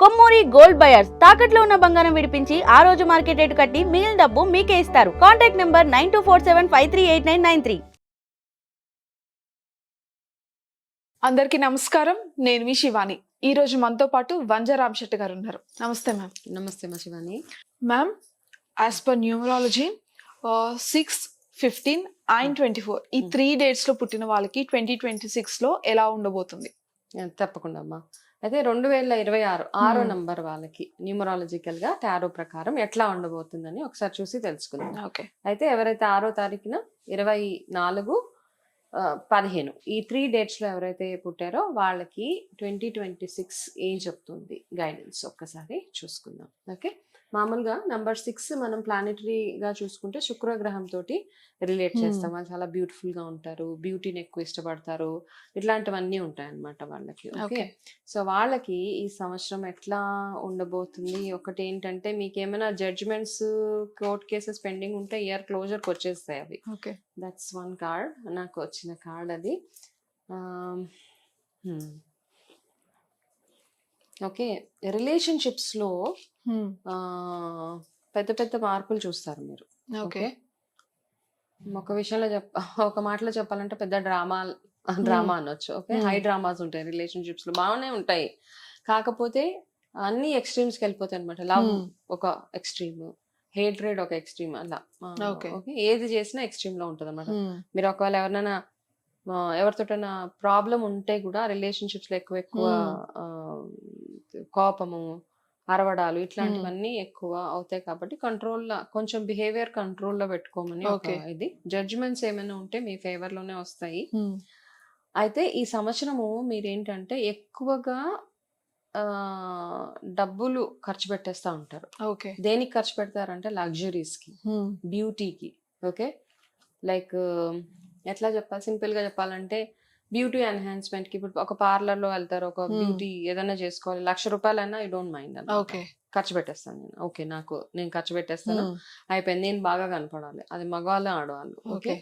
Kommuri gold buyers తాకట్లో ఉన్న బంగారం విడిపించి ఆ రోజు మార్కెట్ రేటు కట్టి మిగిలిన డబ్బు మీకే ఇస్తారు. Contact number nine two four seven five three eight nine nine three. అందరికీ నమస్కారం. నేను మీ శివాని. ఈ రోజు మనతో పాటు వంజ రామశెట్టి గారు ఉన్నారు. నమస్తే మ్యామ్. నమస్తే మా Shivani. Ma'am as per numerology six fifteen and twenty four ఈ Hmm. త్రీ డేట్స్లో పుట్టిన వాళ్ళకి ట్వంటీ ట్వంటీ సిక్స్లో ఎలా ఉండబోతుంది? తప్పకుండా అమ్మా. అయితే రెండు వేల ఇరవై ఆరు ఆరో. నంబర్ వాళ్ళకి న్యూమరాలజికల్గా టారో ప్రకారం ఎట్లా ఉండబోతుందని ఒకసారి చూసి తెలుసుకుందాం. ఓకే. అయితే ఎవరైతే ఆరో తారీఖున ఇరవై నాలుగు పదిహేను ఈ త్రీ డేట్స్లో ఎవరైతే పుట్టారో వాళ్ళకి ట్వంటీ ట్వంటీ సిక్స్ ఏం చెప్తుంది? గైడెన్స్ ఒక్కసారి చూసుకుందాం. ఓకే? మామూలుగా నంబర్ సిక్స్ మనం ప్లానెటరీగా చూసుకుంటే శుక్రగ్రహం తోటి రిలేట్. చేస్తాం. వాళ్ళు చాలా బ్యూటిఫుల్గా ఉంటారు. బ్యూటీని ఎక్కువ ఇష్టపడతారు. ఇట్లాంటివన్నీ ఉంటాయి అన్నమాట వాళ్ళకి. ఓకే? ఓకే. సో వాళ్ళకి ఈ సంవత్సరం ఎట్లా ఉండబోతుంది? ఒకటి ఏంటంటే మీకు ఏమైనా జడ్జిమెంట్స్ కోర్ట్ కేసెస్ పెండింగ్ ఉంటే ఇయర్ క్లోజర్కి వచ్చేస్తాయి అవి. ఓకే. That's one card. నాకు వచ్చిన కార్డ్ అది. ఓకే. రిలేషన్షిప్స్లో పెద్ద పెద్ద మార్పులు చూస్తారు మీరు. ఓకే. ఒక విషయంలో చెప్ ఒక మాటలో చెప్పాలంటే పెద్ద డ్రామా డ్రామా అనొచ్చు. ఓకే. హై డ్రామాస్ ఉంటాయి రిలేషన్షిప్స్లో బాగానే ఉంటాయి. కాకపోతే అన్ని ఎక్స్ట్రీమ్స్కి వెళ్ళిపోతాయి అనమాట లవ్. ఒక ఎక్స్ట్రీమ్ హేట్రేడ్ ఒక ఎక్స్ట్రీమ్ అలా. ఓకే. ఏది చేసినా ఎక్స్ట్రీమ్లో ఉంటది అనమాట మీరు ఒకవేళ ఎవరినైనా ఎవరితోటైనా ప్రాబ్లం ఉంటే కూడా రిలేషన్షిప్స్లో ఎక్కువ ఎక్కువ కోపము అరవడాలు ఇట్లాంటివన్నీ ఎక్కువ అవుతాయి కాబట్టి కంట్రోల్ కొంచెం బిహేవియర్ కంట్రోల్లో పెట్టుకోమని. ఇది. జడ్జిమెంట్స్ ఏమైనా ఉంటే మీ ఫేవర్లోనే వస్తాయి. అయితే ఈ సంవత్సరము మీరేంటంటే ఎక్కువగా డబ్బులు ఖర్చు పెట్టేస్తా ఉంటారు. ఓకే. దేనికి ఖర్చు పెడతారంటే లగ్జరీస్కి Hmm. బ్యూటీకి ఓకే? లైక్ ఎట్లా చెప్పాలి? సింపుల్గా చెప్పాలంటే బ్యూటీ ఎన్హాన్స్మెంట్కి ఇప్పుడు ఒక పార్లర్లో వెళ్తారు ఒక. బ్యూటీ ఏదైనా చేసుకోవాలి లక్ష రూపాయలైనా ఐ డోంట్ మైండ్ ఓకే. ఖర్చు పెట్టేస్తాను నేను. ఓకే నాకు నేను ఖర్చు పెట్టేస్తాను. అయిపోయింది నేను బాగా కనపడాలి. అది మగవాళ్ళు ఆడవాళ్ళు. ఓకే?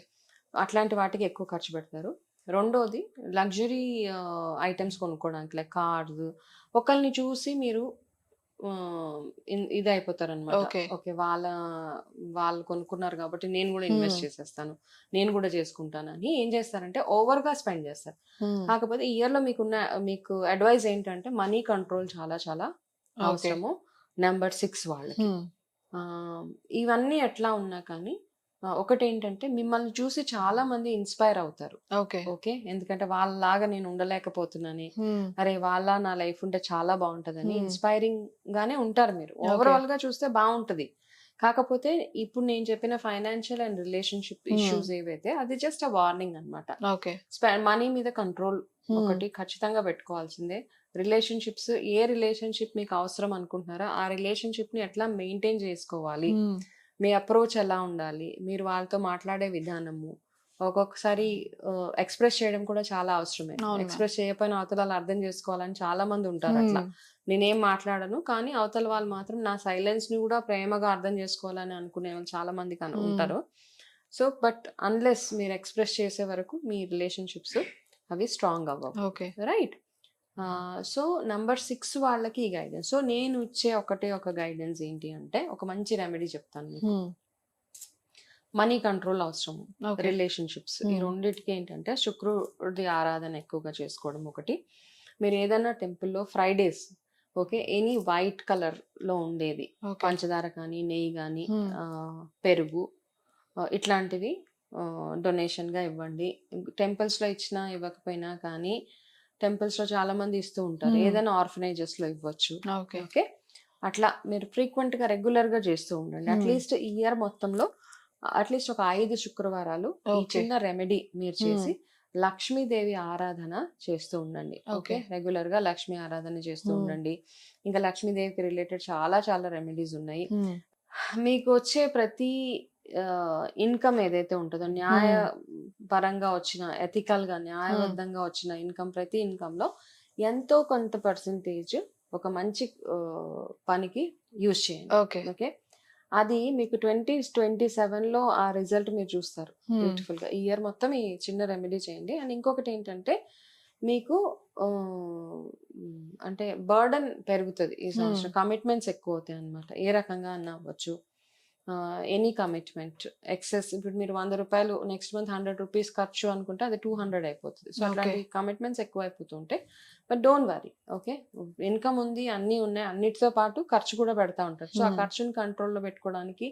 అట్లాంటి వాటికి ఎక్కువ ఖర్చు పెడతారు. రెండోది లగ్జరీ ఐటమ్స్ కొనుక్కోవడానికి లైక్ కార్స్ ఒకరిని చూసి మీరు ఇది అయిపోతారు అనమాట Okay. ఓకే వాళ్ళ వాళ్ళు కొనుక్కున్నారు కాబట్టి నేను కూడా ఇన్వెస్ట్. చేసేస్తాను. నేను కూడా చేసుకుంటానని ఏం చేస్తారంటే ఓవర్గా స్పెండ్ చేస్తారు. కాకపోతే ఇయర్లో మీకున్న మీకు అడ్వైస్ ఏంటంటే మనీ కంట్రోల్ చాలా చాలా ఓకే. అవసరము. నెంబర్ సిక్స్ వాళ్ళకి. ఇవన్నీ ఎట్లా ఉన్నా కానీ ఒకటి ఏంటంటే మిమ్మల్ని చూసి చాలా మంది ఇన్స్పైర్ అవుతారు. ఓకే. ఓకే? ఎందుకంటే వాళ్ళలాగా నేను ఉండలేకపోతున్నాను. అరే వాళ్ళ నా లైఫ్ ఉంటే చాలా బాగుంటదని. ఇన్స్పైరింగ్ గానే ఉంటారు మీరు. ఓవరాల్గా చూస్తే బాగుంటది. కాకపోతే ఇప్పుడు నేను చెప్పిన ఫైనాన్షియల్ అండ్ రిలేషన్షిప్. ఇష్యూస్ ఏవైతే అది జస్ట్ అ వార్నింగ్ అనమాట ఓకే. మనీ మీద కంట్రోల్. ఒకటి ఖచ్చితంగా పెట్టుకోవాల్సిందే. రిలేషన్షిప్స్ ఏ రిలేషన్షిప్ మీకు అవసరం అనుకుంటున్నారో ఆ రిలేషన్షిప్ని ఎట్లా మెయింటైన్ చేసుకోవాలి. మీ అప్రోచ్ ఎలా ఉండాలి? మీరు వాళ్ళతో మాట్లాడే విధానము ఒక్కొక్కసారి ఎక్స్ప్రెస్ చేయడం కూడా చాలా అవసరమే. ఎక్స్ప్రెస్ చేయకపోయినా అవతల వాళ్ళు అర్థం చేసుకోవాలని చాలా మంది ఉంటారు అట్లా. నేనేం మాట్లాడను కానీ అవతల వాళ్ళు మాత్రం నా సైలెన్స్ని కూడా ప్రేమగా అర్థం చేసుకోవాలని అనుకునే వాళ్ళు చాలా మంది కను-. ఉంటారు. సో బట్ అన్లెస్ మీరు ఎక్స్ప్రెస్ చేసే వరకు మీ రిలేషన్షిప్స్ అవి స్ట్రాంగ్ అవ్వవు. రైట్? సో నంబర్ సిక్స్ వాళ్ళకి ఈ గైడెన్స్. సో నేను ఇచ్చే ఒకటే ఒక గైడెన్స్ ఏంటి అంటే ఒక మంచి రెమెడీ చెప్తాను మీకు. మనీ కంట్రోల్ అవసరం. ఓకే. రిలేషన్షిప్స్. ఈ. రెండింటికి ఏంటంటే శుక్రుడి ఆరాధన ఎక్కువగా చేసుకోవడం ఒకటి. మీరు ఏదైనా టెంపుల్లో ఫ్రైడేస్ ఓకే ఎనీ వైట్ కలర్లో ఉండేది పంచదార కానీ నెయ్యి కానీ. పెరుగు ఇట్లాంటివి డొనేషన్గా ఇవ్వండి. టెంపుల్స్లో ఇచ్చినా ఇవ్వకపోయినా కానీ టెంపుల్స్లో చాలా మంది ఇస్తూ ఉంటారు. ఏదైనా ఆర్ఫనైజెస్లో ఇవ్వచ్చు ఓకే అట్లా మీరు ఫ్రీక్వెంట్గా రెగ్యులర్గా చేస్తూ ఉండండి. అట్లీస్ట్ ఈ ఇయర్ మొత్తంలో అట్లీస్ట్ ఒక ఐదు శుక్రవారాలు ఈ. చిన్న రెమెడీ మీరు చేసి లక్ష్మీదేవి ఆరాధన చేస్తూ ఉండండి ఓకే. రెగ్యులర్గా లక్ష్మీ ఆరాధన చేస్తూ. ఉండండి ఇంకా లక్ష్మీదేవికి రిలేటెడ్ చాలా చాలా రెమెడీస్ ఉన్నాయి. మీకు వచ్చే ప్రతి ఇన్కమ్ ఏదైతే ఉంటుందో న్యాయ పరంగా వచ్చిన ఎథికల్గా న్యాయబద్ధంగా వచ్చిన ఇన్కమ్ ప్రతి ఇన్కమ్లో ఎంతో కొంత పర్సంటేజ్ ఒక మంచి పనికి యూజ్ చేయండి. ఓకే. ఓకే? అది మీకు ట్వంటీ ట్వంటీ సెవెన్లో ఆ రిజల్ట్ మీరు చూస్తారు. బ్యూటిఫుల్గా ఈ ఇయర్ మొత్తం ఈ చిన్న రెమెడీ చేయండి. అండ్ ఇంకొకటి ఏంటంటే మీకు అంటే బర్డన్ పెరుగుతుంది ఈ సంవత్సరం. కమిట్మెంట్స్ ఎక్కువ అవుతాయి అనమాట ఏ రకంగా అన్న అవ్వచ్చు. ఎనీ కమిట్మెంట్ ఎక్సెస్ ఇప్పుడు మీరు వంద రూపాయలు నెక్స్ట్ మంత్ హండ్రెడ్ రూపీస్ ఖర్చు అనుకుంటే అది టూ హండ్రెడ్ అయిపోతుంది. సో. అట్లాంటి కమిట్మెంట్స్ ఎక్కువ అయిపోతుంటాయి but don't worry okay income ఉంది అన్నీ ఉన్నాయి అన్నిటితో పాటు ఖర్చు కూడా పెడతా ఉంటారు. సో ఆ Hmm. ఖర్చుని కంట్రోల్లో పెట్టుకోవడానికి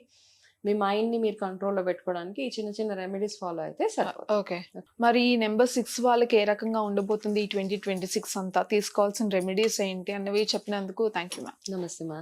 మీ మైండ్ని మీరు కంట్రోల్లో పెట్టుకోవడానికి ఈ చిన్న చిన్న రెమెడీస్ ఫాలో అయితే సరిపోతుంది. ఓకే మరి ఈ నెంబర్ సిక్స్ వాళ్ళకి ఏ రకంగా ఉండబోతుంది ఈ ట్వంటీ ట్వంటీ సిక్స్ అంతా? తీసుకోవాల్సిన రెమెడీస్ ఏంటి? అన్నవి చెప్పినందుకు థ్యాంక్ యూ మ్యామ్ నమస్తే మా